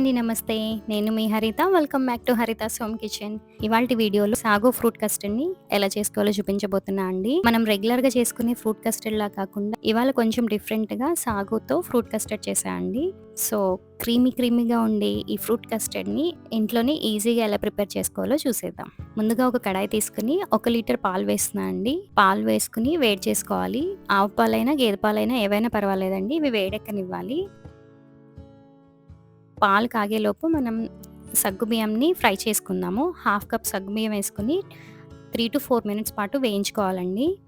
అండి నమస్తే. నేను మీ Haritha. Welcome back to Haritha home kitchen ఇవాళ వీడియోలో సాగో ఫ్రూట్ కస్టర్డ్ని ఎలా చేసుకోవాలో చూపించబోతున్నా అండి. మనం రెగ్యులర్గా చేసుకునే ఫ్రూట్ కస్టర్డ్ లా కాకుండా ఇవాళ కొంచెం డిఫరెంట్గా సాగోతో ఫ్రూట్ కస్టర్డ్ చేసా అండి. సో క్రీమీ క్రీమీగా ఉండే ఈ ఫ్రూట్ కస్టర్డ్ని ఇంట్లోనే ఈజీగా ఎలా ప్రిపేర్ చేసుకోవాలో చూసేద్దాం. ముందుగా ఒక కడాయి తీసుకుని ఒక లీటర్ పాలు వేస్తున్నా అండి. పాలు వేసుకుని వేడి చేసుకోవాలి. ఆవు పాలైనా గేదె పాలైనా ఏవైనా పర్వాలేదండి. ఇవి వేడెక్కనివ్వాలి. పాలు కాగేలోపు మనం సగ్గుబియ్యంని ఫ్రై చేసుకుందాము. హాఫ్ కప్ సగ్గుబియ్యం వేసుకుని త్రీ టు ఫోర్ మినిట్స్ పాటు వేయించుకోవాలండి.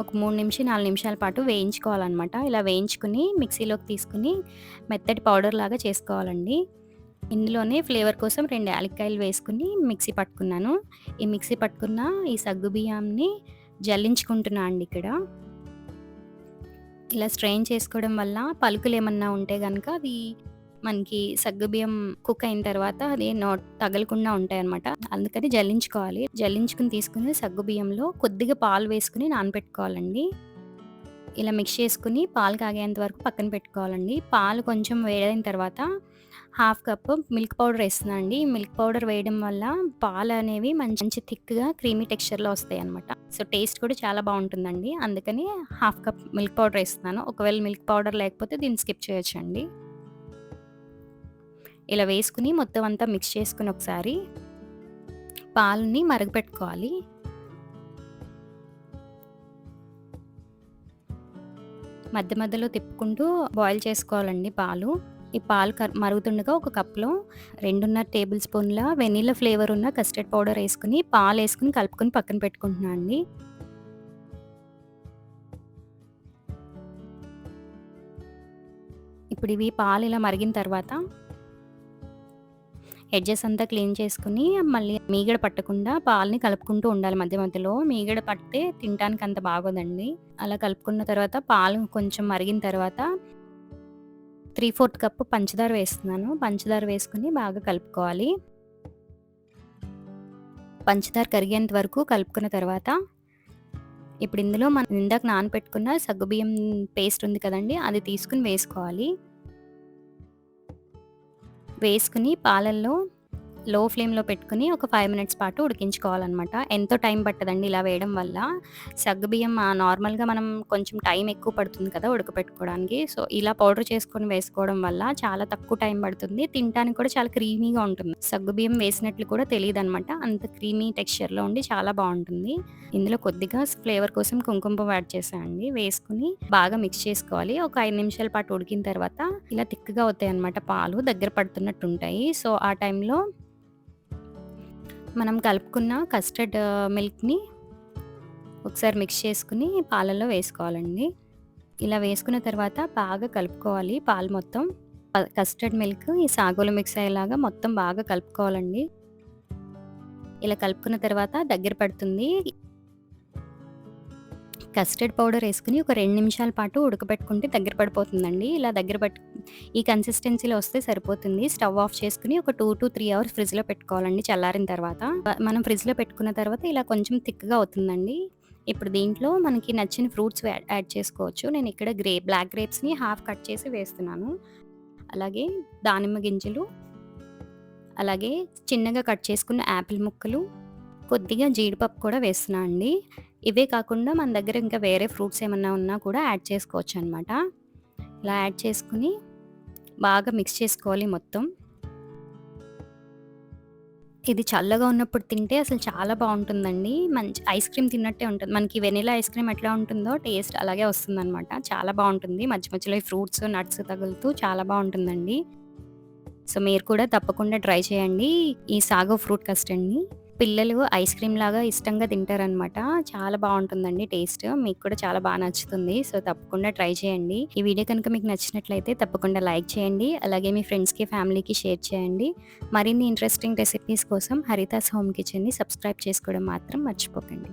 ఒక మూడు నిమిషం నాలుగు నిమిషాల పాటు వేయించుకోవాలన్నమాట. ఇలా వేయించుకుని మిక్సీలోకి తీసుకుని మెత్తటి పౌడర్ లాగా చేసుకోవాలండి. ఇందులోనే ఫ్లేవర్ కోసం రెండు యాలక్కాయలు వేసుకుని మిక్సీ పట్టుకున్నాను. ఈ మిక్సీ పట్టుకున్న ఈ సగ్గుబియ్యాన్ని జల్లించుకుంటున్నా అండి ఇక్కడ. ఇలా స్ట్రెయిన్ చేసుకోవడం వల్ల పలుకులు ఏమన్నా ఉంటే కనుక అవి మనకి సగ్గుబియ్యం కుక్ అయిన తర్వాత అది నోట్ తగలకుండా ఉంటాయి అనమాట అందుకని జల్లించుకోవాలి. జల్లించుకుని తీసుకుని సగ్గుబియ్యంలో కొద్దిగా పాలు వేసుకుని నానబెట్టుకోవాలండి ఇలా మిక్స్ చేసుకుని పాలు కాగేంత వరకు పక్కన పెట్టుకోవాలండి. పాలు కొంచెం వేడైన తర్వాత హాఫ్ కప్ మిల్క్ పౌడర్ వేస్తున్నానండి. మిల్క్ పౌడర్ వేయడం వల్ల పాలు అనేవి మంచి మంచి థిక్గా క్రీమీ టెక్స్చర్లో వస్తాయి అనమాట సో టేస్ట్ కూడా చాలా బాగుంటుందండి. అందుకని హాఫ్ కప్ మిల్క్ పౌడర్ వేస్తున్నాను. ఒకవేళ మిల్క్ పౌడర్ లేకపోతే దీన్ని స్కిప్ చేయొచ్చండి. ఇలా వేసుకుని మొత్తం అంతా మిక్స్ చేసుకుని ఒకసారి పాలని మరగపెట్టుకోవాలి. మధ్య మధ్యలో తిప్పుకుంటూ బాయిల్ చేసుకోవాలండి పాలు. ఈ పాలు మరుగుతుండగా ఒక కప్లో రెండున్నర టేబుల్ స్పూన్ల వెనీలా ఫ్లేవర్ ఉన్న కస్టర్డ్ పౌడర్ వేసుకుని పాలు వేసుకుని కలుపుకొని పక్కన పెట్టుకుంటున్నాను అండి. ఇప్పుడు ఇవి పాలు ఇలా మరిగిన తర్వాత ఎడ్జెస్ అంతా క్లీన్ చేసుకుని మళ్ళీ మీగడ పట్టకుండా పాలని కలుపుకుంటూ ఉండాలి మధ్య మధ్యలో. మీగడ పడితే తినడానికి అంత బాగోదండి. అలా కలుపుకున్న తర్వాత పాలు కొంచెం మరిగిన తర్వాత త్రీ ఫోర్త్ కప్పు పంచదార వేస్తున్నాను. పంచదార వేసుకుని బాగా కలుపుకోవాలి. పంచదార కరిగేంత వరకు కలుపుకున్న తర్వాత ఇప్పుడు ఇందులో మనం ఇందాక నానపెట్టుకున్న సగ్గుబియ్యం పేస్ట్ ఉంది కదండి అది తీసుకుని వేసుకోవాలి. వేసుకుని పాలల్లో లో ఫ్లేమ్లో పెట్టుకుని ఒక ఫైవ్ మినిట్స్ పాటు ఉడికించుకోవాలన్నమాట. ఎంతో టైం పట్టదండి ఇలా వేయడం వల్ల. సగ్గుబియ్యం నార్మల్గా మనం కొంచెం టైం ఎక్కువ పడుతుంది కదా ఉడకపెట్టుకోవడానికి. సో ఇలా పౌడర్ చేసుకొని వేసుకోవడం వల్ల చాలా తక్కువ టైం పడుతుంది. తినడానికి కూడా చాలా క్రీమీగా ఉంటుంది. సగ్గుబియ్యం వేసినట్లు కూడా తెలియదు అనమాట అంత క్రీమీ టెక్స్చర్లో ఉండి చాలా బాగుంటుంది. ఇందులో కొద్దిగా ఫ్లేవర్ కోసం కుంకుమ యాడ్ చేసానండి వేసుకుని బాగా మిక్స్ చేసుకోవాలి. ఒక ఐదు నిమిషాల పాటు ఉడికిన తర్వాత ఇలా తిక్కగా అవుతాయి అనమాట పాలు దగ్గర పడుతున్నట్టు ఉంటాయి. సో ఆ టైంలో మనం కలుపుకున్న కస్టర్డ్ మిల్క్ని ఒకసారి మిక్స్ చేసుకుని పాలల్లో వేసుకోవాలండి. ఇలా వేసుకున్న తర్వాత బాగా కలుపుకోవాలి పాలు మొత్తం. కస్టర్డ్ మిల్క్ ఈ సాగోలు మిక్స్ అయ్యేలాగా మొత్తం బాగా కలుపుకోవాలండి. ఇలా కలుపుకున్న తర్వాత దగ్గర పడుతుంది. కస్టర్డ్ పౌడర్ వేసుకుని ఒక రెండు నిమిషాల పాటు ఉడకబెట్టుకుంటే దగ్గర పడిపోతుందండి. ఇలా దగ్గర పట్టు ఈ కన్సిస్టెన్సీలో వస్తే సరిపోతుంది. స్టవ్ ఆఫ్ చేసుకుని ఒక టూ టు త్రీ అవర్స్ ఫ్రిడ్జ్లో పెట్టుకోవాలండి చల్లారిన తర్వాత. మనం ఫ్రిడ్జ్లో పెట్టుకున్న తర్వాత ఇలా కొంచెం థిక్గా అవుతుందండి. ఇప్పుడు దీంట్లో మనకి నచ్చిన ఫ్రూట్స్ యాడ్ చేసుకోవచ్చు. నేను ఇక్కడ గ్రే బ్లాక్ గ్రేప్స్ని హాఫ్ కట్ చేసి వేస్తున్నాను. అలాగే దానిమ్మ గింజలు అలాగే చిన్నగా కట్ చేసుకున్న యాపిల్ ముక్కలు కొద్దిగా జీడిపప్పు కూడా వేస్తున్నా అండి. ఇవే కాకుండా మన దగ్గర ఇంకా వేరే ఫ్రూట్స్ ఏమన్నా ఉన్నా కూడా యాడ్ చేసుకోవచ్చు అనమాట ఇలా యాడ్ చేసుకుని బాగా మిక్స్ చేసుకోవాలి మొత్తం. ఇది చల్లగా ఉన్నప్పుడు తింటే అసలు చాలా బాగుంటుందండి. మంచి ఐస్ క్రీమ్ తిన్నట్టే ఉంటుంది. మనకి వెనీలా ఐస్ క్రీమ్ ఎట్లా ఉంటుందో టేస్ట్ అలాగే వస్తుందన్నమాట చాలా బాగుంటుంది. మధ్య మధ్యలో ఈ ఫ్రూట్స్ నట్స్ తగులుతూ చాలా బాగుంటుందండి. సో మీరు కూడా తప్పకుండా ట్రై చేయండి ఈ సాగో ఫ్రూట్ కస్టర్డ్ని. పిల్లలు ఐస్ క్రీమ్ లాగా ఇష్టంగా తింటారనమాట చాలా బాగుంటుందండి టేస్ట్. మీకు కూడా చాలా బాగా నచ్చుతుంది. సో తప్పకుండా ట్రై చేయండి. ఈ వీడియో కనుక మీకు నచ్చినట్లయితే తప్పకుండా లైక్ చేయండి. అలాగే మీ ఫ్రెండ్స్కి ఫ్యామిలీకి షేర్ చేయండి. మరిన్ని ఇంట్రెస్టింగ్ రెసిపీస్ కోసం హరితాస్ హోమ్ కిచెన్ని సబ్స్క్రైబ్ చేసుకోవడం మాత్రం మర్చిపోకండి.